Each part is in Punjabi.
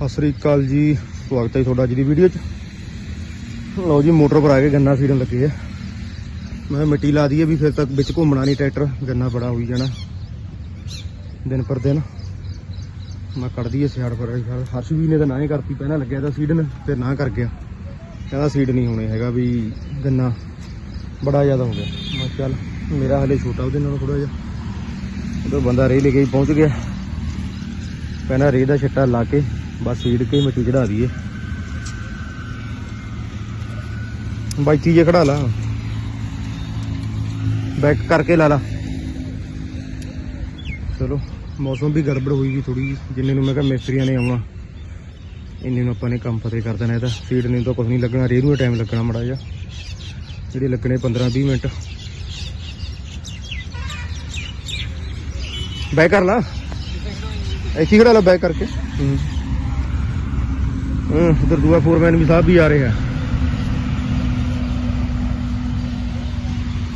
ਸਤਿ ਸ੍ਰੀ ਅਕਾਲ ਜੀ, ਸਵਾਗਤ ਹੈ ਤੁਹਾਡਾ ਅੱਜ ਦੀ ਵੀਡੀਓ 'ਚ। ਲਓ ਜੀ, ਮੋਟਰ ਪਰ ਆ ਕੇ ਗੰਨਾ ਫੀਰਨ ਲੱਗੇ ਆ। ਮੈਂ ਕਿਹਾ ਮਿੱਟੀ ਲਾ ਦਈਏ ਵੀ ਫਿਰ ਤੱਕ ਵਿੱਚ ਘੁੰਮਣਾ ਨਹੀਂ ਟਰੈਕਟਰ, ਗੰਨਾ ਬੜਾ ਹੋਈ ਜਾਣਾ। ਦਿਨ ਪਰ ਦਿਨ। ਮੈਂ ਕੱਢਦੀ ਦਈਏ ਸਿਆੜ ਪਰ ਹਰਸ਼ ਵੀ ਨੇ ਤਾਂ ਨਾ ਹੀ ਕਰਤੀ, ਪਹਿਲਾਂ ਲੱਗਿਆ ਤਾਂ ਸੀਡਨ, ਫਿਰ ਨਾ ਕਰ ਗਿਆ। ਕਹਿੰਦਾ ਸੀਡ ਨਹੀਂ ਹੋਣੇ ਹੈਗਾ ਵੀ ਗੰਨਾ ਬੜਾ ਜ਼ਿਆਦਾ ਹੋ ਗਿਆ। ਮੈਂ ਚੱਲ, ਮੇਰਾ ਹਲੇ ਛੋਟਾ, ਉਹਦੇ ਨਾਲੋਂ ਥੋੜਾ ਜਿਹਾ। ਉਦੋਂ ਬੰਦਾ ਰੇ ਲੈ ਕੇ ਪਹੁੰਚ ਗਿਆ। ਪਹਿਲਾਂ ਰੇ ਦਾ ਛੱਟਾ ਲਾ ਕੇ ਬਸ ਸੀੜ ਕੇ ਮਿੱਟੀ ਚੜਾ ਦਈਏ। ਬਾਈਤੀ ਜੇ ਖੜਾ ਲਾ। ਬੈਕ ਕਰਕੇ ਲਾ ਲਾ। ਚਲੋ, ਮੌਸਮ ਵੀ ਗੜਬੜ ਹੋਈ ਵੀ ਥੋੜੀ ਜਿੰਨੇ ਨੂੰ ਮੈਂ ਕਿਹਾ ਮਿਸਤਰੀਆਂ ਨੇ ਆਉਣਾ, ਇੰਨੇ ਨੂੰ ਆਪਾਂ ਨੇ ਕੰਮ ਫਤੇ ਕਰ ਦੇਣਾ ਇਹਦਾ। ਸੀਡ ਨੂੰ ਤਾਂ ਕੁਝ ਨਹੀਂ ਲੱਗਣਾ ਰੇਹ ਨੂੰ ਟਾਈਮ ਲੱਗਣਾ ਮੜਾ ਜਾ ਜਿਹੜੇ ਲੱਗਣੇ 15 20 ਮਿੰਟ। ਬੈਕ ਕਰ ਲਾ। ਐਸੀ ਹੀ ਖੜਾ ਲਾ ਬੈਕ ਕਰਕੇ। ਹੂੰ। ਹੂੰ ਉਧਰ ਦੂਆ ਫੋਰਮੈਨ ਵੀ ਸਾਹਿਬ ਵੀ ਆ ਰਹੇ ਆ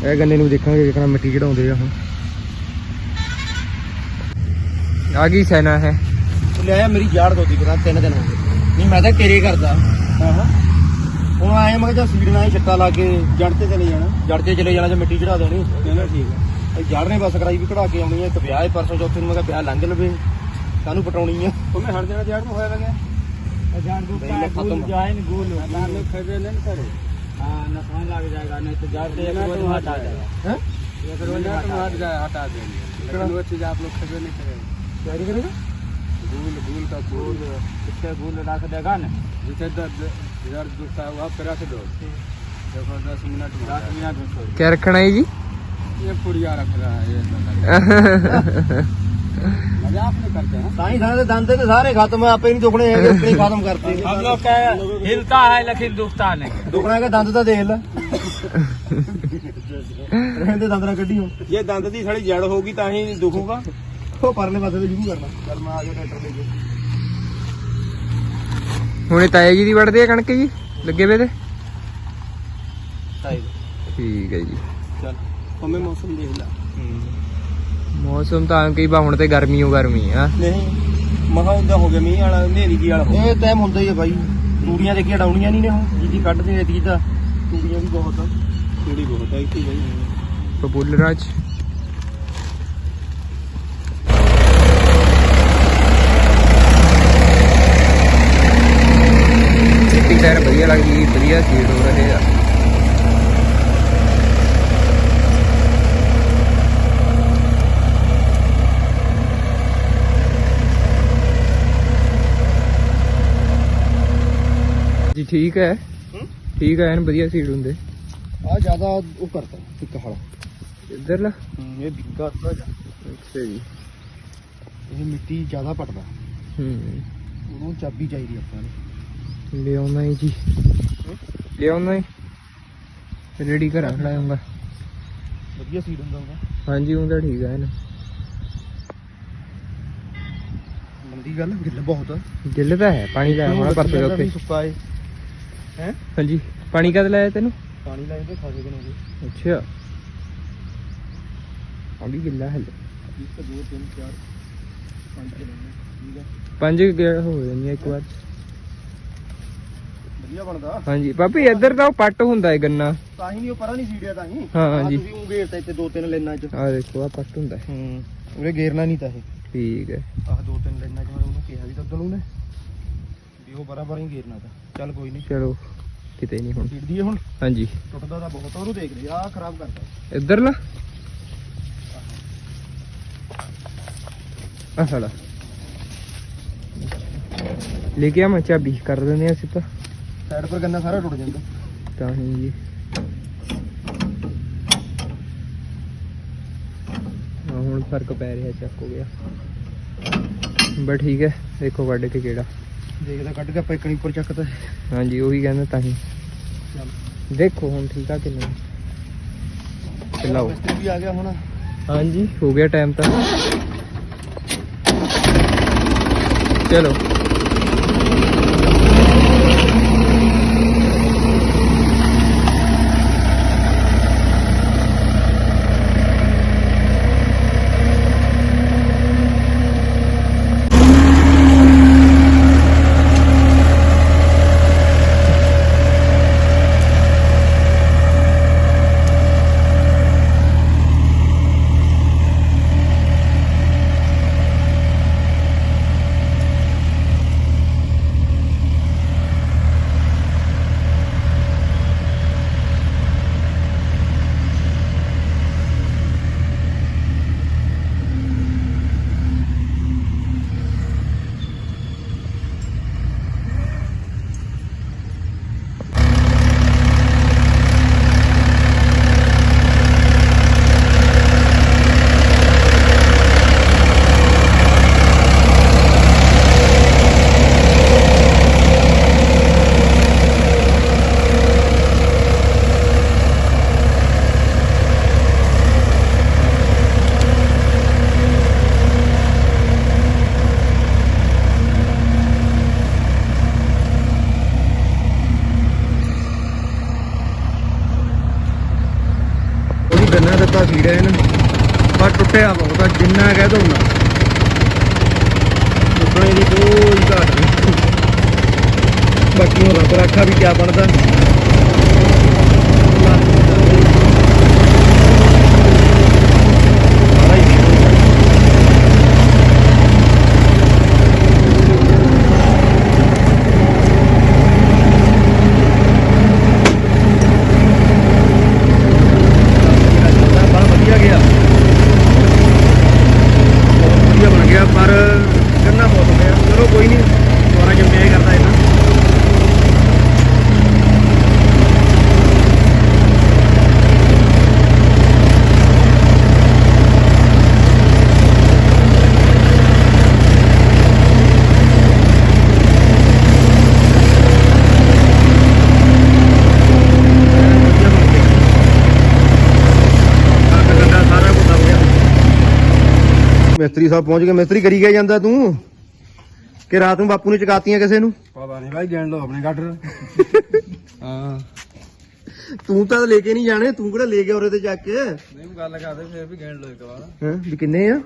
ਇਹ ਗੰਨੇ ਨੂੰ ਦੇਖਾਂਗੇ ਕਿਹੜਾ ਮਿੱਟੀ ਚੜਾਉਂਦੇ ਆ ਹੁਣ ਆਗੀ ਸੈਨਾ ਹੈ ਲਿਆਇਆ ਮੇਰੀ ਜਾੜ ਦੋਦੀ ਕਰਾ ਤਿੰਨ ਦਿਨ ਹੋ ਗਏ ਨਹੀਂ ਮੈਂ ਤਾਂ ਤੇਰੇ ਕਰਦਾ ਹਾਂ ਹਾਂ ਹੁਣ ਆਏ ਮੈਂ ਕਿਹਾ ਸੀਡ ਨਾਲ ਹੀ ਛੱਟਾ ਲਾ ਕੇ ਜੜ ਤੇ ਚਲੇ ਜਾਣਾ ਜੜ ਤੇ ਚਲੇ ਜਾਣਾ ਜਾਂ ਮਿੱਟੀ ਚੜਾ ਦੇਣੀ ਕਹਿੰਦਾ ਠੀਕ ਹੈ ਇਹ ਜੜ ਨੇ ਬਸ ਕਰਾਈ ਵੀ ਕਢਾ ਕੇ ਆਉਣੀ ਹੈ ਇੱਕ ਵਿਆਹ ਹੈ ਪਰਸੋਂ ਚੌਥੇ ਨੂੰ ਮੈਂ ਕਿਹਾ ਵਿਆਹ ਲੰਘ ਲਵੇ ਕਾਹਨੂੰ ਪਟਾਉਣੀ ਆ तुम्हें हर जगह जाड़ में होया झाड़ फूक का फूल जो है ना गोल हजार लोग खरीदे नहीं करो हाँ नुकसान लग जाएगा नहीं तो झाड़ एक रोज हटा जाएगा एक रोज हटा देंगे लेकिन वो चीज़ आप लोग खरीदे नहीं करेंगे क्या करेगा गुल गुल का गुल इससे गुल रख देगा ना जिसे दर्द दुखता है वहाँ पे रख दो देखो दस मिनट दस मिनट क्या रखना है जी ये पुड़िया रख रहा है ये मजाक नहीं करते हैं ਤਾਂ ਹੀ ਸਾਰੇ ਦੇ ਦੰਦ ਤੇ ਸਾਰੇ ਖਤਮ ਆ ਆਪੇ ਨਹੀਂ ਦੁਖਣੇ ਹੈਗੇ ਆਪਣੇ ਹੀ ਖਤਮ ਕਰਤੇ हम लोग का हिलता है लेकिन दुखता नहीं ਦੁਖਣਾ ਹੈਗਾ ਦੰਦ ਤਾਂ ਦੇਖ ਲੈ ਰਹਿੰਦੇ ਦੰਦ ਨਾਲ ਕੱਢੀ ਹੋ ये दंद की थोड़ी जड़ होगी तो ही दुखूगा ਉਹ ਪਰਲੇ ਪਾਸੇ ਤੇ ਸ਼ੁਰੂ ਕਰਨਾ ਚੱਲ ਮੈਂ ਆ ਗਿਆ ਟਰੈਕਟਰ ਲੈ ਕੇ ਹੁਣੇ ਤਾਇਆ ਜੀ ਦੀ ਵੜਦੇ ਆ ਕਣਕ ਜੀ ਲੱਗੇ ਵੇ ਤੇ ਸਾਈਡ ਠੀਕ ਹੈ ਜੀ ਚੱਲ हमें मौसम देख ला ਮੌਸਮ ਤਾਂ ਕਈ ਬਾ ਹੁਣ ਤੇ ਗਰਮੀ ਹੋ ਗਰਮੀ ਆ। ਨਹੀਂ ਹੋ ਗਿਆ ਮੀਂਹ ਵਾਲਾ ਹਨੇਰੀ ਜੀ ਵਾਲਾ ਇਹ ਟਾਈਮ ਹੁੰਦਾ ਹੀ ਆ ਬਾਈ। ਤੂੜੀਆਂ ਦੇਖੀ ਡਾਉਣੀਆਂ ਨਹੀਂ ਨੇ ਹੁਣ ਜਿੱਦੀ ਕੱਢਦੇ ਨੇ ਤਾਂ। ਤੂੜੀਆਂ ਵੀ ਬਹੁਤ ਵਧੀਆ ਲੱਗਦੀ ਠੀਕ ਹੈ। ਹੂੰ? ਠੀਕ ਹੈ ਐਨ ਵਧੀਆ ਸੀਟ ਹੁੰਦੇ। ਆ ਜ਼ਿਆਦਾ ਉਹ ਕਰਤਾ ਇੱਕ ਹਲ। ਇੱਧਰਲਾ ਇਹ ਬਿੱਗਾ ਥੋੜਾ ਜਿਹਾ ਅੱਛਾ ਜੀ। ਇਹ ਮਿੱਟੀ ਜ਼ਿਆਦਾ ਪਟਦਾ। ਹੂੰ। ਉਹਨੂੰ ਚਾਬੀ ਚਾਹੀਦੀ ਆਪਾਂ ਨੂੰ। ਲਿਆਉਣਾ ਹੀ ਜੀ। ਲਿਆਉਣਾ ਹੀ। ਰੈਡੀ ਕਰਾਂ ਖੜਾਉਂਗਾ ਵਧੀਆ ਸੀਡ ਹੁੰਦਾ ਉਹਦਾ। ਹਾਂਜੀ ਤਾਂ ਠੀਕ ਹੈ ਨਾ ਮੰਦੀ ਗੱਲ ਗਿੱਲ ਬਹੁਤ ਆ। ਗਿੱਲ ਤਾਂ ਹੈ ਪਾਣੀ ਲਾਇਆ ਹੋਣਾ ਪਰਸੋਂ ਉੱਤੇ ਸੁੱਕਾ ਏ। ਹੈ? ਹਾਂਜੀ। ਪਾਣੀ ਕਦ ਲਾਇਆ ਤੈਨੂੰ? ਪਾਣੀ ਲਾਏ ਤੇ ਖਾਸੇ ਗਏ। ਅੱਛਾ। ਆ ਵੀ ਗਿੱਲਾ ਹੈ ਇੱਕ ਦੋ ਤਿੰਨ ਚਾਰ ਪੰਜ ਦਿਨ ਹੋ ਪੰਜ ਜਾਂਦੀਆਂ ਇੱਕ ਵਾਰ। ਵਧੀਆ ਬਣਦਾ। ਹਾਂਜੀ। ਪਾਪੀ ਇੱਧਰ ਤਾਂ ਉਹ ਪੱਟ ਹੁੰਦਾ ਹੈ ਗੰਨਾ। ਤਾਂ ਹੀ ਨਹੀਂ ਉਹ ਪਰਾਂ ਨਹੀਂ ਸੀੜਿਆ ਤਾਂ ਹੀ। ਹਾਂ, ਹਾਂਜੀ। ਤੁਸੀਂ ਉਹ ਗੇਰਤਾ ਇੱਥੇ ਦੋ ਤਿੰਨ ਲਾਈਨਾਂ 'ਚ। ਆ ਦੇਖੋ ਆ ਪੱਟ ਹੁੰਦਾ ਹੈ। ਉਹਨੇ ਗੇਰਨਾ ਨਹੀਂ ਤਾਂ ਇਹ। ਠੀਕ ਹੈ ਆਹ ਦੋ ਤਿੰਨ ਲਾਈਨਾਂ 'ਚ ਮੈਂ ਉਹਨੂੰ ਕਿਹਾ ਵੀ ਤਾਂ ਉਦੋਂ ਉਹਨੇ ਵੀ ਉਹ ਬਰਾਬਰ ਹੀ ਗੇਰਨਾ ਤਾਂ। ਚੱਲ ਕੋਈ ਨਹੀਂ ਚਲੋ ਕਿਤੇ ਨਹੀਂ ਹੁਣ। ਸੀੜ ਦੀਏ ਹੁਣ? ਹਾਂਜੀ। ਟੁੱਟਦਾ ਤਾਂ ਬਹੁਤ ਆ, ਉਹਨੂੰ ਦੇਖ ਲਈ। ਆਹ ਖਰਾਬ ਕਰਦਾ ਇੱਧਰਲਾ ਆ ਸਾਲਾ। ਲੈ ਕੇ ਆ ਮੈਂ ਚਾਬੀ। ਕਰ ਦਿੰਦੇ ਆ ਸਿੱਧਾ ਸਾਈਡ ਪਰ ਗੰਨਾ ਸਾਰਾ ਟੁੱਟ ਜਾਂਦਾ। ਤਾਂ ਹੀ ਜੀ। ਹਾਂ, ਹੁਣ ਫ਼ਰਕ ਪੈ ਰਿਹਾ ਚੱਕ ਹੋ ਗਿਆ। ਬਸ ਠੀਕ ਹੈ ਦੇਖੋ ਕੱਢ ਕੇ ਕਿਹੜਾ। ਦੇਖਦਾ ਕੱਢ ਕੇ ਆਪਾਂ ਇੱਕਣੀ ਉੱਪਰ ਚੱਕਦਾ ਹਾਂਜੀ ਉਹੀ ਕਹਿੰਦਾ ਤਾਂ ਹੀ। ਦੇਖੋ ਹੁਣ ਠੀਕ ਆ ਕਿ ਨਹੀਂ। ਚਲਾਓ। ਮਿਸਤਰੀ ਵੀ ਆ ਗਿਆ ਹੁਣ। ਹਾਂਜੀ ਹੋ ਗਿਆ ਟਾਈਮ ਤਾਂ। ਚਲੋ ਡਿਜ਼ਾਈਨ ਪਰ ਟੁੱਟਿਆ ਬਹੁਤ ਆ ਜਿੰਨਾ ਕਹਿ ਦੋ ਨਾ ਟੁੱਟਣੇ ਦੀ ਕੋਈ ਘਾਟ ਨਹੀਂ ਬਾਕੀ ਹੁਣ ਰੱਬ ਰੱਖਾ ਵੀ ਕਿਆ ਬਣਦਾ ਸਾਰਾ ਹੀ ਬੜਾ ਵਧੀਆ ਗਿਆ ਬਹੁਤ ਵਧੀਆ ਬਣ ਗਿਆ ਪਰ ਗੰਨਾ ਬਹੁਤ ਹੋ ਗਿਆ ਚਲੋ ਕੋਈ ਨਹੀਂ ਦੁਬਾਰਾ ਜੰਮਿਆ ਹੀ ਕਰਦਾ ਇਹਨਾਂ ਵਧੀਆ ਬਣ ਗਿਆ ਕੱਟ ਕੱਟਾ ਸਾਰਾ ਕੁਝ ਹੋ ਗਿਆ ਮਿਸਤਰੀ ਸਾਹਿਬ ਪਹੁੰਚ ਗਏ। ਮਿਸਤਰੀ ਕਰੀ ਗਿਆ ਜਾਂਦਾ ਤੂੰ? ਕਿ ਰਾਤ ਨੂੰ ਬਾਪੂ ਨੇ ਚਕਾਤੀਆਂ ਕਿਸੇ ਨੂੰ? ਪਤਾ ਨਹੀਂ ਭਾਈ ਗਿਣ ਲਓ ਆਪਣੇ ਗਾਡਰ ਹਾਂ। ਤੂੰ ਤਾਂ ਲੈ ਕੇ ਨਹੀਂ ਜਾਣੇ ਤੂੰ ਕਿਹੜਾ ਲੈ ਗਿਆ ਉਰੇ ਤੇ ਚੱਕ ਕੇ? ਨਹੀਂ ਗੱਲ ਕਰਦੇ ਫਿਰ ਵੀ ਗਿਣ ਲਓ ਇੱਕ ਵਾਰ। ਹਾਂ ਵੀ ਕਿੰਨੇ ਆ?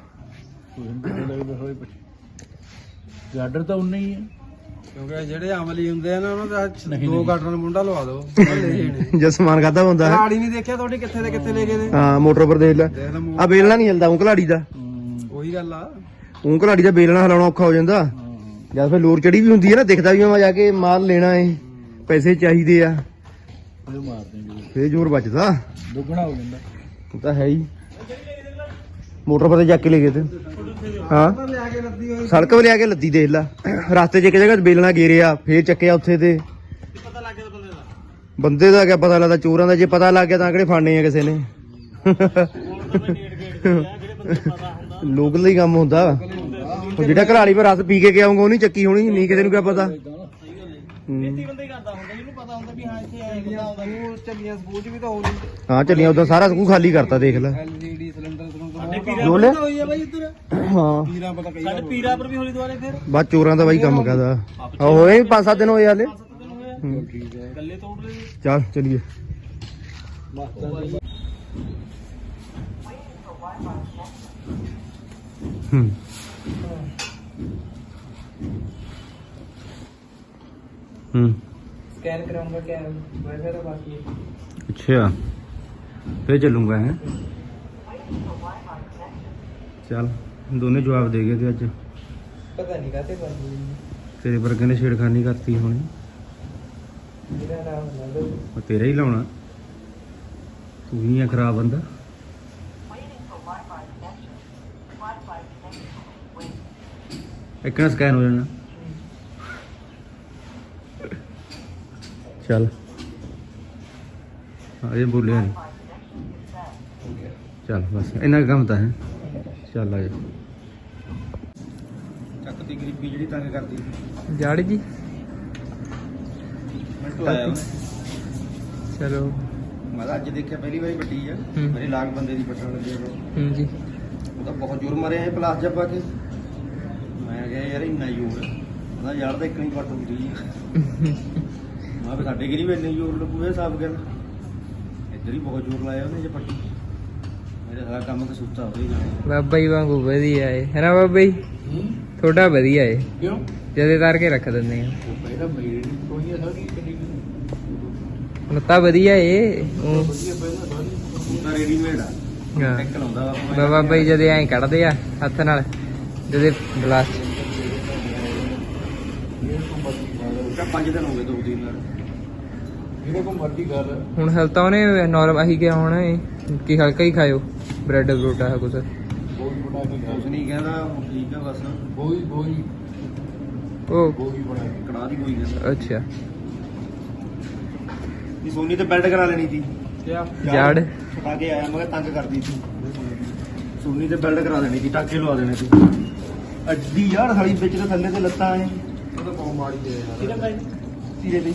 ਗਾਡਰ ਤਾਂ ਉਨੇ ਹੀ ਹੈ ਕਿਉਂਕਿ ਜਿਹੜੇ ਅਮਲੀ ਹੁੰਦੇ ਆ ਨਾ ਉਹਨਾਂ ਦਾ ਦੋ ਗਾਡਰਾਂ ਨੂੰ ਮੁੰਡਾ ਲਵਾ ਦਿਓ ਜੇ ਸਮਾਨ ਖਾਦਾ ਹੁੰਦਾ ਹੈ। ਗਾੜੀ ਨਹੀਂ ਦੇਖਿਆ ਤੁਹਾਡੀ ਕਿੱਥੇ ਦੇ ਕਿੱਥੇ ਲੈ ਗਏ ਨੇ ਹਾਂ ਮੋਟਰ ਪਰ ਦੇਖ ਲੈ। ਦੇਖ ਲੈ ਆ ਬੇਲਣਾ ਨਹੀਂ ਹਿਲਦਾ ਉਹ ਘਲਾੜੀ ਦਾ। ਉਹੀ ਗੱਲ ਆ। ਉਹ ਘਲਾੜੀ ਦਾ ਬੇਲਣਾ ਹਿਲਾਉਣਾ ਔਖਾ ਹੋ ਜਾਂਦਾ। ਜਦ ਫਿਰ ਲੋਰ ਚੜੀ ਵੀ ਹੁੰਦੀ ਹੈ ਨਾ ਦਿਖਦਾ ਵੀ ਮੈਂ ਜਾ ਕੇ ਮਾਲ ਲੈਣਾ ਏ। ਪੈਸੇ ਚਾਹੀਦੇ ਆ। ਉਹ ਮਾਰਦੇ ਜੀ ਫੇਰ ਜ਼ੋਰ ਬਚਦਾ ਦੁੱਗਣਾ ਹੋ ਜਾਂਦਾ। ਉਹ ਤਾਂ ਹੈ ਹੀ। ਮੋਟਰ ਪਰ ਤੇ ਚੱਕ ਕੇ ਲੈ ਗਏ ਤੇ। ਹਾਂ। ਸੜਕ 'ਤੇ ਲਿਆ ਕੇ ਲੱਦੀ ਦੇਖ ਲਾ। ਰਸਤੇ 'ਚ ਇੱਕ ਜਗ੍ਹਾ ਬੇਲਣਾ ਗੇਰਿਆ ਫੇਰ ਚੱਕਿਆ ਉੱਥੇ ਤੇ। ਪਤਾ ਲੱਗ ਗਿਆ ਬੰਦੇ ਦਾ। ਬੰਦੇ ਦਾ ਕਿਆ ਪਤਾ ਲੱਗਦਾ ਚੋਰਾਂ ਦਾ ਜੇ ਪਤਾ ਲੱਗ ਗਿਆ ਤਾਂ ਕਿਹੜੇ ਫਾਣੇ ਆ ਕਿਸੇ ਨੇ। ਲੋਕਲ ਹੀ ਕੰਮ ਹੁੰਦਾ। ਉਹ ਜਿਹੜਾ ਘਰਾਲੀ ਪਰ ਰਸ ਪੀ ਕੇ ਗਿਆ ਆਉਂਗਾ ਉਹ ਨਹੀਂ ਚੱਕੀ ਹੋਣੀ ਨਹੀਂ ਕਿਸੇ ਨੂੰ ਕਿਆ ਪਤਾ। ਹੂੰ। ਬੰਦੇ ਹੀ ਕਰਦਾ ਹੁੰਦਾ ਇਹਨੂੰ ਪਤਾ ਹੁੰਦਾ ਵੀ ਹਾਂ ਇੱਥੇ ਆਏ ਬੰਦਾ ਆਉਂਦਾ ਨਹੀਂ ਉਹ ਚੱਲੀਆਂ ਸਕੂਲ ਚ ਵੀ ਤਾਂ ਹੋਣੀ ਹਾਂ ਚੱਲੀਆਂ ਉਦੋਂ ਸਾਰਾ ਸਕੂ ਖਾਲੀ ਕਰਤਾ ਦੇਖ ਲੈ। ਐਲਸੀਡੀ ਸਿਲੰਡਰ ਸਾਡੇ ਸਿਲੰਡਰ ਜੋ ਲੈ? ਹੋਈ ਆ ਬਾਈ ਇੱਧਰ ਹਾਂ। ਪੀਰਾ ਪਤਾ ਕਈ ਸਾਡੇ ਪੀਰਾ ਪਰ ਵੀ ਹੋਣੀ ਦੁਆਰੇ ਫਿਰ। ਬਾਅਦ ਚੋਰਾਂ ਦਾ ਬਾਈ ਕੰਮ ਕਰਦਾ। ਆ ਹੋਏ 5-7 ਦਿਨ ਹੋਏ ਹਾਲੇ। ਹੂੰ। ਠੀਕ ਹੈ ਗੱਲੇ ਤੋੜ ਲੈ ਚੱਲ ਚਲੀਏ। ਹੂੰ। ਹੂੰ ਕਰਾਉਂਗਾ ਕਿ ਵਾਈਫਾਈ ਤਾਂ ਬਾਕੀ। ਹੈ ਅੱਛਾ। ਫੇਰ ਚੱਲੂਗਾ ਹੈ। ਚੱਲ ਦੋਨੇ ਜਵਾਬ ਦੇ ਗਏ ਤੇ ਅੱਜ। ਪਤਾ ਨਹੀਂ ਕਾਤੇ ਬਾਕੀ ਤੇਰੇ ਵਰਗੇ ਨੇ ਛੇੜਖਾਨੀ ਕਰਤੀ ਹੋਣੀ। ਮੇਰਾ ਨਾਮ ਹੁੰਦਾ। ਉਹ ਤੇਰਾ ਹੀ ਲਾਉਣਾ। ਤੂੰ ਹੀ ਆ ਖਰਾਬ ਬੰਦਾ। ਇੱਕ ਨਾ ਸਕੈਨ ਹੋ ਜਾਣਾ। ਚੱਲ। ਹਾਂ ਇਹ ਬੋਲਿਆ ਨਹੀਂ ਚੱਲ ਬਸ ਇੰਨਾ ਕੰਮ ਤਾਂ ਹੈ। ਚੱਲ ਆ ਜਾ। ਚੱਕ ਦੀ ਗਰੀਬੀ ਜਿਹੜੀ ਤੰਗ ਕਰਦੀ ਜਾੜ ਜੀ। ਮਿੰਟੂ ਆਇਆ ਚਲੋ। ਮੈਂ ਤਾਂ ਅੱਜ ਦੇਖਿਆ ਪਹਿਲੀ ਵਾਰੀ ਵੱਡੀ ਆ। ਹੂੰ। ਮੇਰੇ ਲਾਗ ਬੰਦੇ ਦੀ ਪੱਟਣ ਲੱਗੇ ਉਹ। ਹੂੰ ਜੀ। ਉਹ ਤਾਂ ਬਹੁਤ ਜ਼ੋਰ ਮਾਰਿਆ ਇਹ ਪਲਾਸ ਜੱਪਾ ਕੇ। ਮੈਂ ਕਿਹਾ ਯਾਰ ਇੰਨਾ ਜ਼ੋਰ। ਉਹਦਾ ਯਾਰ ਤਾਂ ਇੱਕ ਨਹੀਂ ਪੱਟ ਹੁੰਦੀ। ਮੈਂ ਵੀ ਸਾਡੇ ਗਿਰੀ ਵੀ ਇੰਨੇ ਜ਼ੋਰ ਲੱਗੂ ਇਹ ਸਾਬ ਗੱਲ। ਇੱਧਰ ਹੀ ਬਹੁਤ ਜ਼ੋਰ ਲਾਇਆ ਉਹਨੇ ਜੇ ਪੱਟੀ। ਮੇਰੇ ਸਾਰਾ ਕੰਮ ਤੇ ਸੁੱਤਾ ਹੋਵੇ ਬਾਬਾ ਜੀ ਵਾਂਗੂ ਵਧੀਆ ਏ। ਹੈ ਨਾ ਬਾਬਾ ਜੀ? ਤੁਹਾਡਾ ਵਧੀਆ ਏ। ਕਿਉਂ? ਜਦੇ ਤਾਰ ਕੇ ਰੱਖ ਦਿੰਦੇ ਆ। ਉਹ ਪਹਿਲਾਂ ਮੇਰੀ ਕੋਈ ਆ ਵਧੀਆ ਏ। ਊਂ, ਵਧੀਆ ਪਹਿਲਾਂ ਰੈਡੀਮੇਡ ਆ। ਹਾਂ ਟੈਕ ਲਾਉਂਦਾ ਬਾਪੂ ਬਾ- ਬਾਬਾ ਜੀ ਜਦੇ ਐਂ ਕੱਢਦੇ ਆ ਹੱਥ ਨਾਲ ਜਦੇ ਗਲਾਸ ਤਾਂ ਪੰਜ ਦਿਨ ਹੋ ਗਏ ਦੋ ਦਿਨ ਨਾਲ ਕੋ ਹੁਣ ਹਲ ਤਾਂ ਉਹਨੇ ਨਾਰਮ ਆਹੀ ਕਿਹਾ ਹੁਣ ਕਿ ਹਲਕਾ ਹੀ ਖਾਇਓ ਬ੍ਰੈਡ ਬਰੋਟਾ ਕੁਛ। ਕੋਈ ਕੇ ਕੁਛ ਨਹੀਂ ਕਹਿੰਦਾ ਹੁਣ ਠੀਕ ਆ ਬਸ। ਕੋਈ ਕੋਈ ਉਹ ਕੋਈ ਬਣਾ ਕੇ। ਕੜਾ ਦੀ ਕੋਈ ਕਹਿੰਦਾ। ਅੱਛਾ। ਵੀ ਸੋਨੀ ਤੇ ਬਿਲਡ ਕਰਾ ਲੈਣੀ ਸੀ। ਕਿਆ? ਜਾੜ। ਛੁਟਾ ਕੇ ਆਇਆ ਮੈਂ ਕਿਹਾ ਤੰਗ ਕਰਦੀ ਸੀ ਸੋਨੀ ਤੇ ਬਿਲਡ ਕਰਾ ਦੇਣੀ ਸੀ ਟਾਕੇ ਲਵਾ ਦੇਣੇ ਸੀ। ਅੱਡੀ ਯਾਰ ਸਾਲੀ ਵਿੱਚ ਤੇ ਥੱਲੇ ਤੇ ਲੱਤਾਂ ਐ। ਉਹ ਤਾਂ ਬਹੁਤ ਮਾੜੀ ਹੈ ਯਾਰ। ਠੀਕ ਹੈ ਭਾਈ। ਧੀਰੇ ਤੇ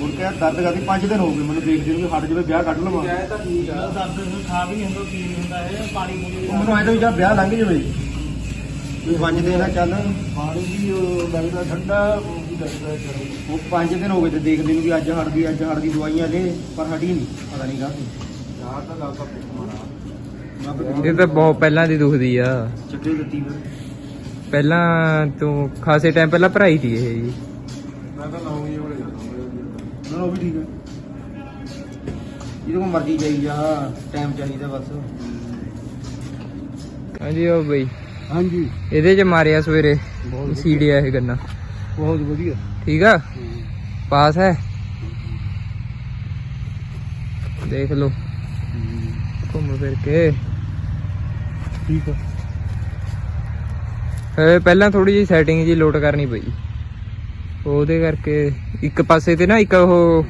ਹੁਣ ਕਿਹਾ ਦਰਦ ਕਰਦੀ 5 ਦਿਨ ਹੋ ਗਏ ਮੈਨੂੰ ਦੇਖਦੇ ਨੂੰ ਹਟ ਜਾਵੇ ਵਿਆਹ ਕੱਢ ਲਵਾਂ। ਇਹ ਤਾਂ ਠੀਕ ਆ। ਦਰਦ ਖਾ ਵੀ ਨਹੀਂ ਹੁੰਦਾ ਕੀ ਨਹੀਂ ਹੁੰਦਾ ਇਹ ਪਾਣੀ ਪੂਣੀ ਉਹ ਮੈਨੂੰ ਐਂ ਤਾਂ ਵੀ ਜਾਂ ਵਿਆਹ ਲੰਘ ਜਾਵੇ। ਵੀ ਪੰਜ ਦਿਨ ਦਾ ਚੱਲ। ਪਾਣੀ ਵੀ ਉਹ ਲੱਗਦਾ ਠੰਡਾ ਉਹ ਵੀ ਲੱਗਦਾ ਗਰਮ ਉਹ ਪੰਜ ਦਿਨ ਹੋ ਗਏ ਤੇ ਦੇਖਦੇ ਨੂੰ ਵੀ ਅੱਜ ਹਟਦੀ ਅੱਜ ਹਟਦੀ ਦਵਾਈਆਂ ਦੇ ਪਰ ਹਟੀ ਨਹੀਂ ਪਤਾ ਨਹੀਂ ਕਾਹਦੀ ਯਾਰ ਤਾਂ ਗੱਲ ਤਾਂ ਮਾਰਾ। ਇਹ ਤਾਂ ਬਹੁਤ ਪਹਿਲਾਂ ਦੀ ਦੁਖਦੀ ਆ। ਚੱਕੇ ਦਿੱਤੀ ਫਿਰ ਪਹਿਲਾਂ ਤੂੰ ਖਾਸੇ ਟਾਈਮ ਪਹਿਲਾਂ ਭਰਾਈ ਸੀ ਇਹ ਜੀ। ਮੈਂ ਤਾਂ ਲਾਉਂਗੀ ਉਹ ਜਾਂਦਾ ਨਾ ਉਹ ਵੀ ਠੀਕ ਹੈ ਕੋਲ ਮਰਜ਼ੀ ਜਾਈ ਜਾ ਟਾਈਮ ਚਾਹੀਦਾ ਬਸ। ਹਾਂਜੀ ਉਹ ਬਈ। ਹਾਂਜੀ। ਇਹਦੇ 'ਚ ਮਾਰਿਆ ਸਵੇਰੇ ਸੀੜਿਆ ਇਹ ਗੰਨਾ। ਬਹੁਤ ਵਧੀਆ। ਠੀਕ ਆ? ਪਾਸ ਹੈ? ਦੇਖ ਲਓ। ਘੁੰਮ ਫਿਰ ਕੇ। ਠੀਕ ਆ। ਇਹ ਪਹਿਲਾਂ ਥੋੜੀ ਜਿਹੀ ਸੈਟਿੰਗ ਜੀ ਲੋਡ ਕਰਨੀ ਪਈ। ਉਹਦੇ ਕਰਕੇ ਇੱਕ ਪਾਸੇ ਤੇ ਨਾ ਇੱਕ ਉਹ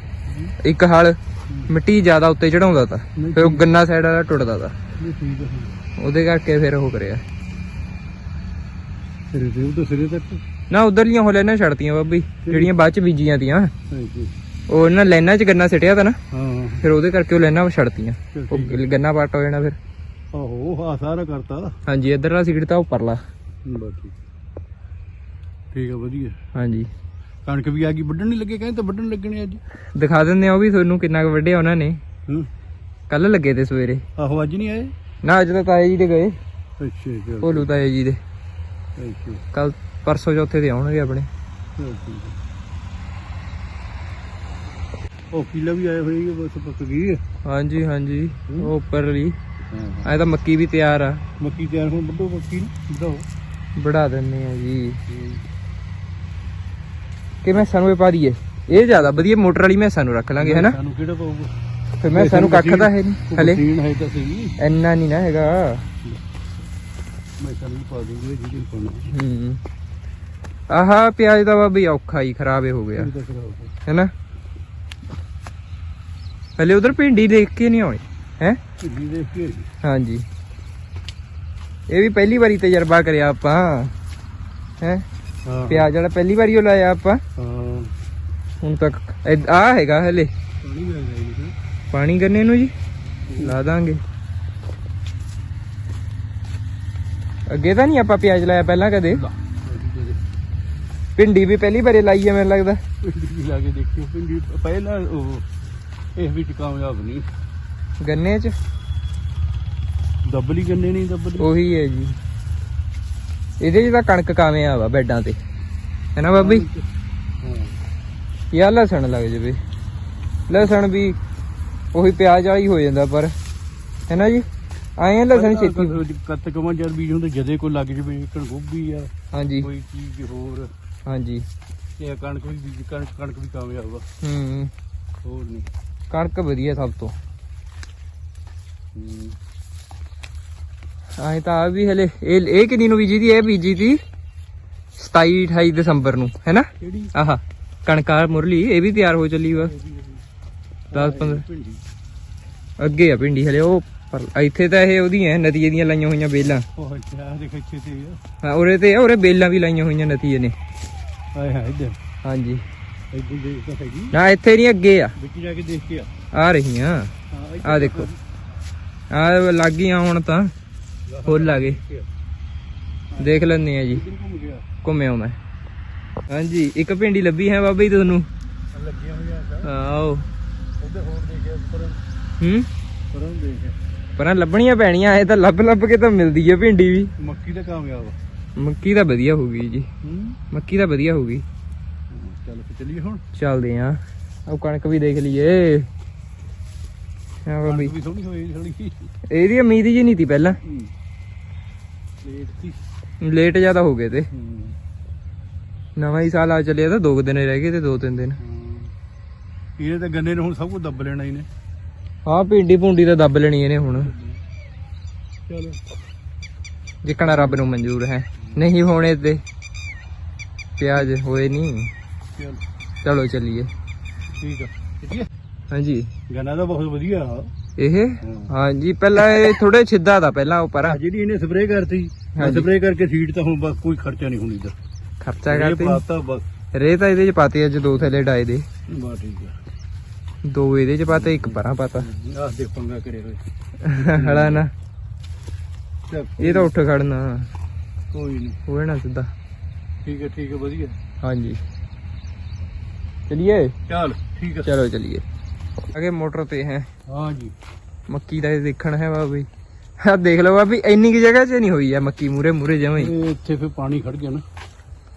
ਇੱਕ ਹਲ ਮਿੱਟੀ ਜ਼ਿਆਦਾ ਉੱਤੇ ਚੜਾਉਂਦਾ ਤਾ। ਫਿਰ ਉਹ ਗੰਨਾ ਸਾਈਡ ਵਾਲਾ ਟੁੱਟਦਾ ਤਾ। ਉਹਦੇ ਕਰਕੇ ਫਿਰ ਉਹ ਕਰਿਆ। ਸਿਰੇ ਤੇ ਉਹ ਤਾਂ ਸਿਰੇ ਤੱਕ। ਨਾ ਉਧਰਲੀਆਂ ਹੋ ਲੈਣਾ ਛੱਡਤੀਆਂ ਬਾਬੀ ਜਿਹੜੀਆਂ ਬਾਅਦ ਚ ਬੀਜੀਆਂ ਤੀਆਂ। ਹਾਂਜੀ। ਉਹ ਨਾ ਲਾਈਨਾਂ 'ਚ ਗੰਨਾ ਸਿੱਟਿਆ ਤਾ ਨਾ ਹਾਂ। ਫਿਰ ਉਹਦੇ ਕਰਕੇ ਉਹ ਲਾਈਨਾਂ ਛੱਡਤੀਆਂ। ਚੱਲ ਉਹ ਠੀਕ ਗੰਨਾ ਪਾਟ ਹੋ ਜਾਣਾ ਫਿਰ। ਆਹੋ ਆ ਸਾਰਾ ਕਰਤਾ। ਹਾਂਜੀ ਇਧਰਲਾ ਸੀਟ ਤਾਂ ਉੱਪਰਲਾ ਬਸ ਠੀਕ। ਠੀਕ ਆ ਵਧੀਆ। ਹਾਂਜੀ। ਕਣਕ ਵੀ ਆ ਗਈ ਵੱਢਣ ਨਹੀਂ ਲੱਗੇ? ਕਹਿੰਦੇ ਤਾਂ ਵੱਢਣ ਲੱਗਣੇ ਅੱਜ। ਦਿਖਾ ਦਿੰਦੇ ਆ ਉਹ ਵੀ ਤੁਹਾਨੂੰ ਕਿੰਨਾ ਕੁ ਵੱਢਿਆ ਉਹਨਾਂ ਨੇ। ਹੂੰ। ਕੱਲ ਲੱਗੇ ਤੇ ਸਵੇਰੇ। ਆਹੋ ਅੱਜ ਨਹੀਂ ਆਏ? ਨਾ ਅੱਜ ਤਾਂ ਤਾਏ ਜੀ ਦੇ ਗਏ। ਅੱਛਾ ਚਲ ਭੋਲੂ ਤਾਏ ਜੀ ਦੇ। ਅੱਛਾ। ਕੱਲ ਪਰਸੋਂ ਚੌਥੇ ਤੇ ਆਉਣਗੇ ਆਪਣੇ। ਉਹ ਕਿਲਾ ਵੀ ਆਏ ਹੋਏ ਆ ਬਸ ਪੱਕ ਗਈ ਹੈ। ਹਾਂਜੀ ਹਾਂਜੀ। ਉਹ ਉੱਪਰਲੀ। ਐ ਤਾਂ ਮੱਕੀ ਵੀ ਤਿਆਰ ਆ। ਮੱਕੀ ਤਿਆਰ ਹੁਣ ਵੱਢੋ ਮੱਕੀ ਨੂੰ ਵਧਾਓ ਬੜਾ ਦਿੰਨੇ ਆ ਜੀ। ਕਿ ਮੈਂ ਸਾਨੂੰ ਪਾ ਦਈਏ ਇਹ ਜ਼ਿਆਦਾ ਵਧੀਆ ਮੋਟਰ ਵਾਲੀ ਮੈਸਾਂ ਨੂੰ ਰੱਖ ਲਾਂਗੇ ਹੈਨਾ? ਸਾਨੂੰ ਕਿਹੜਾ ਪਾਊਗਾ? ਫਿਰ ਮੈਂ ਸਾਨੂੰ ਕੱਖ ਤਾਂ ਹੈ ਨਹੀਂ ਹਲੇ। ਮਸ਼ੀਨ ਹੈ ਤਾਂ ਸਹੀ। ਇੰਨਾ ਨਹੀਂ ਨਾ ਹੈਗਾ। ਮੈਂ ਸਾਨੂੰ ਪਾ ਦੂੰਗਾ ਜਿਹਦੇ ਪਾਉਣਾ। ਹੂੰ। ਆਹਾ ਪਿਆਜ਼ ਦਾ ਬਾਬੀ ਔਖਾ ਹੀ ਖਰਾਬ ਹੀ ਗਿਆ। ਹੈਨਾ? ਹਲੇ ਉਧਰ ਭਿੰਡੀ ਦੇਖ ਕੇ ਨਹੀਂ ਆਉਣੀ ਹੈ? ਜੀ ਦੇਖ ਕੇ ਹਾਂਜੀ। ਇਹ ਵੀ ਪਹਿਲੀ ਵਾਰੀ ਤਜਰਬਾ ਕਰਿਆ ਆਪਾਂ ਹੈ? ਪਿਆਜ਼ ਵਾਲਾ ਪਹਿਲੀ ਵਾਰੀ ਉਹ ਲਾਇਆ ਆਪਾਂ। ਹਾਂ। ਹੁਣ ਤੱਕ ਆ ਹੈਗਾ ਹਲੇ। ਪਾਣੀ ਕਰਨੇ ਨੂੰ ਜੀ? ਲਾ ਦਾਂਗੇ। ਅੱਗੇ ਤਾਂ ਨਹੀਂ ਆਪਾਂ ਪਿਆਜ਼ ਲਾਇਆ ਪਹਿਲਾਂ ਕਦੇ? ਭਿੰਡੀ ਵੀ ਪਹਿਲੀ ਵਾਰੀ ਲਾਈ ਹੈ ਮੈਨੂੰ ਲੱਗਦਾ। ਪਿੰਡੀ ਲਾ ਕੇ ਦੇਖਿਓ ਪਿੰਡੀ ਪਹਿਲਾਂ ਉਹ ਇਹ ਵੀ ਕਾਮਯਾਬ ਨਹੀਂ। ਗੰਨੇ 'ਚ? ਦੱਬਲੀ ਗੰਨੇ ਨਹੀਂ ਦੱਬਲੀ ਉਹੀ ਹੈ ਜੀ। ਇਹਦੇ 'ਚ ਤਾਂ ਕਣਕ ਕਾਮਯਾਬ ਆ ਬੈਡਾਂ ਤੇ। ਹੈਨਾ ਬਾਬੀ? ਹਾਂ। ਯਾ ਲਸਣ ਲੱਗ ਜਵੇ। ਲਸਣ ਵੀ ਉਹੀ ਪਿਆਜ਼ ਵਾਲੀ ਹੋ ਜਾਂਦਾ ਪਰ ਹੈਨਾ ਜੀ? ਆਏ ਲਸਣ ਛੇਤੀ। ਕੱਤ ਕਮਾਂ ਜਦ ਬੀਜ ਹੁੰਦੇ ਜਦੇ ਕੋਈ ਲੱਗ ਜਵੇ ਕਣ ਗੋਭੀ ਆ ਹਾਂਜੀ। ਕੋਈ ਚੀਜ਼ ਹੋਰ। ਹਾਂਜੀ। ਤੇ ਕਣਕ ਵੀ ਬੀਜ ਕਣਕ ਕਣਕ ਵੀ ਕਾਮਯਾਬ ਆ। ਹੂੰ। ਹੋਰ ਨਹੀਂ ਕਣਕ ਵਧੀਆ ਸਭ ਤੋਂ। ਹੂੰ। ਆਏ ਤਾਂ ਆ ਵੀ ਹਲੇ ਇਹ ਇਹ ਕਿੰਨੀ ਨੂੰ ਬੀਜੀ ਦੀ ਇਹ ਬੀਜੀ ਦੀ 27 28 ਦਸੰਬਰ ਨੂੰ ਹੈਨਾ ਕਿਹੜੀ? ਆਹਾ ਕਣਕਾਰ ਮੁਰਲੀ ਇਹ ਵੀ ਤਿਆਰ ਹੋ ਚੱਲੀ ਵਾ। 10 15 ਭਿੰਡੀ। ਅੱਗੇ ਆ ਪਿੰਡੀ ਹਲੇ ਉਹ ਪਰ ਇੱਥੇ ਤਾਂ ਇਹ ਉਹਦੀਆਂ ਨਤੀਏ ਦੀਆਂ ਲਾਈਆਂ ਹੋਈਆਂ ਬੇਲਾਂ। ਉਹ ਅੱਛਾ ਦੇਖ ਇੱਥੇ ਤੇ ਹਾਂ ਉਰੇ ਤੇ ਉਰੇ ਬੇਲਾਂ ਵੀ ਲਾਈਆਂ ਹੋਈਆਂ ਨਤੀਏ ਨੇ। ਹਾਏ ਹਾਏ ਇੱਧਰ। ਹਾਂਜੀ। ਇੱਧਰ ਦੇਖ ਤਾਂ ਹੈਗੀ ਨਾ ਇੱਥੇ ਨਹੀਂ ਅੱਗੇ ਆ। ਵਿੱਚ ਜਾ ਕੇ ਦੇਖ ਕੇ ਆ। ਆ ਰਹੀਆਂ। ਆ ਦੇਖੋ। ਆ ਲੱਗ ਗਈਆਂ ਹੁਣ ਤਾਂ। ਫੁੱਲ ਆ ਗਏ। ਦੇਖ ਲੈਂਦੇ ਆ ਜੀ। ਘੁੰਮਿਆ ਮੈਂ। ਹਾਂਜੀ ਇੱਕ ਭਿੰਡੀ ਲੱਭੀ ਹੈ ਬਾਬਾ ਜੀ ਤੁਹਾਨੂੰ? ਤਾਂ। ਆਓ। ਉੱਧਰ ਹੋਰ ਦੇਖਿਆ ਪਰ ਹੂੰ? ਪਰਾਂ ਦੇਖ ਪਰ ਲੱਗਣੀਆਂ ਪੈਣੀਆਂ ਇਹ ਤਾਂ ਲੱਭ ਲੱਭ ਕੇ ਤਾਂ ਮਿਲਦੀ ਹੈ ਭਿੰਡੀ ਵੀ। ਮੱਕੀ ਦਾ ਕਾਮਯਾਬ ਆ। ਮੱਕੀ ਤਾਂ ਵਧੀਆ ਹੋ ਗਈ ਜੀ। ਹੂੰ। ਮੱਕੀ ਤਾਂ ਵਧੀਆ ਹੋ ਗਈ। ਚੱਲ ਫਿਰ ਚੱਲੀਏ ਹੁਣ। ਚੱਲਦੇ ਆ। ਆਹ ਕਣਕ ਵੀ ਦੇਖ ਲਈਏ। ਹਾਂ ਬਾਬੀ ਵੀ। ਸੋਹਣੀ ਹੋਈ ਥੋੜੀ ਇਹਦੀ ਉਮੀਦ ਜੀ ਨਹੀਂ ਪਹਿਲਾਂ। ਲੇਟ ਸੀ ਲੇਟ ਜ਼ਿਆਦਾ ਹੋ ਗਏ ਤੇ। ਨਵਾਂ ਹੀ ਸਾਲ ਆ ਚੱਲਿਆ ਤਾਂ ਦੋ ਕੁ ਦਿਨ ਹੀ ਰਹਿ ਗਏ ਤੇ ਦੋ ਤਿੰਨ ਦਿਨ। ਇਹਨੇ ਤਾਂ ਗੰਨੇ ਨੂੰ ਹੁਣ ਸਭ ਕੁਝ ਦੱਬ ਲੈਣਾ ਇਹਨੇ। ਹਾਂ ਭਿੰਡੀ ਭੁੰਡੀ ਤਾਂ ਦੱਬ ਲੈਣੀ ਇਹਨੇ ਹੁਣ। ਚਲੋ। ਜਿੱਕਣਾ ਰੱਬ ਨੂੰ ਮਨਜ਼ੂਰ ਹੈ। ਨਹੀਂ ਹੋਣੇ ਤੇ ਪਿਆਜ਼ ਹੋਏ ਨਹੀਂ। ਚਲ। ਚਲੋ ਚੱਲੀਏ। ਠੀਕ ਆ। ਚੱਲੀਏ। ਹਾਂਜੀ। ਗੰਨਾ ਤਾਂ ਬਹੁਤ ਵਧੀਆ ਆ। ਇਹ? ਹਾਂਜੀ ਪਹਿਲਾਂ ਇਹ ਥੋੜੇ ਛਿੱਦਾ ਦਾ ਪਹਿਲਾਂ ਉੱਪਰ ਆਹ ਜਿਹੜੀ ਇਹਨੇ ਸਪਰੇਅ ਕਰਤੀ। ਸਪਰੇਅ ਕਰਕੇ ਸੀਡ ਤਾਂ ਹੁਣ ਬਸ ਕੋਈ ਖਰਚਾ ਨਹੀਂ ਹੁਣ ਇੱਧਰ। ਖਰਚਾ ਇਹ ਕਰਤੀ? ਪਾਤਾ ਬਸ। ਰੇ ਤਾਂ ਇਹਦੇ ਚ ਪਾਤੇ ਅੱਜ ਦੋ ਥੈਲੇ ਡਾਏ ਦੇ। ਠੀਕ ਆ। ਦੋ ਇਹਦੇ ਚ ਪਾਤੇ ਇੱਕ ਪਰਾਂ ਪਾਤਾ। ਆਹ ਦੇਖ ਪੰਗਾ ਕਰੇ ਹੋਏ ਹਲਾ ਨਾ। ਇਹ ਤਾਂ ਉੱਠ ਖੜਨਾ। ਕੋਈ ਨਹੀਂ ਹੋ ਜਾਣਾ ਸਿੱਧਾ। ਠੀਕ ਹੈ ਠੀਕ ਹੈ ਵਧੀਆ। ਹਾਂਜੀ। ਚਲਿਏ? ਚੱਲ ਠੀਕ ਹੈ। ਚਲੋ ਚਲਿਏ। ਅਗੇ ਮੋਟਰ ਤੇ ਹੈ। ਹਾਂ ਜੀ। ਮੱਕੀ ਦਾ ਇਹ ਦੇਖਣ ਹੈ ਬਈ ਆ ਦੇਖ ਲਓ ਆ ਵੀ ਇੰਨੀ ਕੀ ਜਗ੍ਹਾ 'ਚ ਨਹੀਂ ਹੋਈ ਆ ਮੱਕੀ ਮੂਰੇ ਮੂਰੇ ਜਮਾਂ। ਹੀ ਇਹ ਇੱਥੇ ਫਿਰ ਪਾਣੀ ਖੜ ਗਿਆ ਨਾ।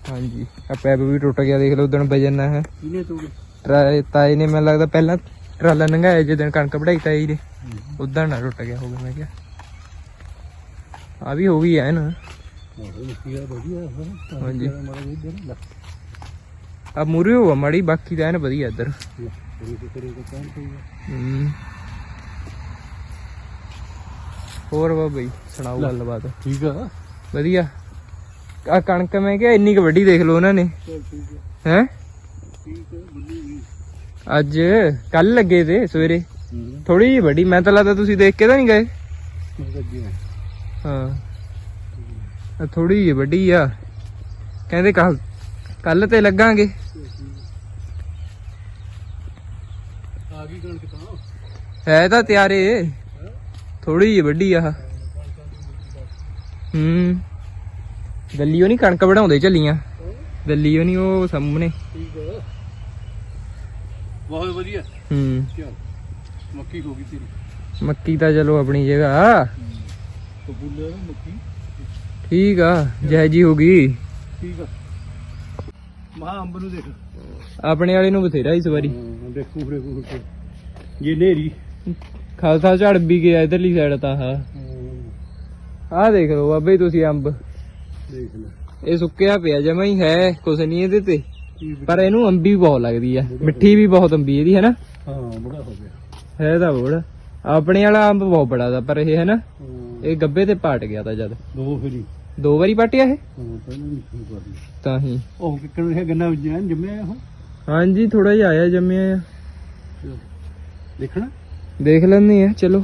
ਹਾਂਜੀ। ਆ ਪੈਪ ਵੀ ਟੁੱਟ ਗਿਆ ਦੇਖ ਲਓ ਉਦੋਂ ਵਜਨ ਹੈ। ਕਿਨੇ ਤੋੜੇ ਟਰਾ- ਤਾਏ ਨੇ ਮੈਨੂੰ ਲੱਗਦਾ ਪਹਿਲਾਂ ਟਰਾਲਾ ਨੰਗਾਇਆ ਜਦੋਂ ਕਣਕ ਵਢਾਈ ਤਾਈ ਨੇ। ਉਦਾਂ ਨਾ ਟੁੱਟ ਗਿਆ ਹੋਵੇ ਮੈਂ ਕਿਹਾ। ਆ ਵੀ ਹੋ ਗਈ ਐ ਨਾ। ਹਾਂਜੀ। ਆ ਮੂਰੇ ਹੋਆ ਮਾੜੀ ਬਾਕੀ ਤਾਂ ਐਨ ਵਧੀਆ ਇੱਧਰ। ਹੂੰ। ਹੋਰ ਵਾ ਬਈ ਸੁਣਾਓ ਗੱਲਬਾਤ? ਠੀਕ ਆ? ਵਧੀਆ। ਆ ਕਣਕ ਮੈਂ ਕਿਹਾ ਇੰਨੀ ਕੁ ਵੱਡੀ ਦੇਖ ਲਓ ਉਹਨਾਂ ਨੇ। ਚੱਲ ਠੀਕ ਹੈ ਹੈ? ਠੀਕ ਹੈ ਬੰਦੀ ਵੀ ਅੱਜ ਕੱਲ ਲੱਗੇ ਤੇ ਸਵੇਰੇ। ਹੂੰ। ਥੋੜੀ ਜਿਹੀ ਵੱਡੀ ਮੈਂ ਤਾਂ ਲੱਗਦਾ ਤੁਸੀਂ ਦੇਖ ਕੇ ਤਾਂ ਨਹੀਂ ਗਏ। ਮੈਂ ਤਾਂ ਗਿਆ ਹਾਂ। ਥੋੜੀ ਜਿਹੀ ਵੱਡੀ ਆ। ਕਹਿੰਦੇ ਕੱਲ ਕੱਲ ਤੇ ਲੱਗਾਂਗੇ। ਆ ਗਈ ਕਣਕ ਤਾਂ। ਹੈ ਤਾਂ ਤਿਆਰੇ। ਥੋੜੀ ਜਿਹੀ ਵੱਡੀ ਆ। ਹੂੰ। ਗੱਲੀਓ ਨਹੀਂ ਕਣਕ ਵਢਾਉਂਦੇ ਝੱਲੀਆਂ। ਗੱਲੀਓ ਨਹੀਂ ਉਹ ਸਾਹਮਣੇ। ਬਹੁਤ ਵਧੀਆ। ਹੂੰ। ਮੱਕੀ ਹੋ ਗਈ ਤੇਰੀ। ਮੱਕੀ ਤਾਂ ਚਲੋ ਆਪਣੀ ਜਗ੍ਹਾ। ਕਬੂਲੇ ਮੱਕੀ। ਠੀਕ ਆ ਜੈ ਜੀ ਹੋ ਗਈ। ਠੀਕ ਆ। ਮਹਾ ਅੰਬ ਨੂੰ ਦੇਖ। ਆਪਣੇ ਵਾਲੇ ਨੂੰ ਬਥੇਰਾ ਇਸ ਵਾਰੀ। ਹਾਂ, ਦੇਖੋ ਫਰੇ ਕੋ ਕੇ ਜੇ ਨੇਰੀ ਖਾਲਸਾ ਝੜ ਵੀ ਗਿਆ ਇਧਰਲੀ ਸਾਈਡ ਤਾਂ ਆ ਆਹ ਦੇਖ ਲਓ ਬਾਬੇ ਤੁਸੀਂ ਅੰਬ। ਦੇਖ ਲੈ। ਇਹ ਸੁੱਕਿਆ ਪਿਆ ਜਮਾ ਹੀ ਹੈ ਕੁਛ ਨਹੀਂ ਇਹਦੇ ਤੇ। ਕੀ ਪਰ ਇਹਨੂੰ ਅੰਬੀ ਵੀ ਬਹੁਤ ਲੱਗਦੀ ਆ। ਮਿੱਠੀ ਵੀ ਬਹੁਤ ਅੰਬੀ ਇਹਦੀ ਹੈ ਨਾ? ਹਾਂ ਬੜਾ ਹੋ ਗਿਆ। ਹੈ ਤਾਂ ਬੋੜ। ਆਪਣੇ ਵਾਲਾ ਅੰਬ ਬਹੁਤ ਬੜਾ ਦਾ ਪਰ ਇਹ ਹੈ ਨਾ? ਹਾਂ, ਇਹ ਗੱਬੇ ਤੇ ਪਾਟ ਗਿਆ ਤਾਂ ਜਦ। ਦੋ ਫੇਰੀ। ਦੋ ਵਾਰੀ ਪਾਟਿਆ ਇਹ? ਹਾਂ ਪਹਿਲਾਂ ਨਹੀਂ ਤਾਂ ਹੀ। ਉਹ ਕਿੱਕਣ ਰਿਹਾ ਗੰਨਾ ਵਜਾਂ ਜੰਮਿਆ ਉਹ ਹਾਂਜੀ ਥੋੜਾ ਜਿਹਾ ਆਇਆ ਜੰਮਿਆ ਆ। ਦੇਖਣਾ। ਦੇਖ ਲੈਂਦੇ ਆ ਚਲੋ।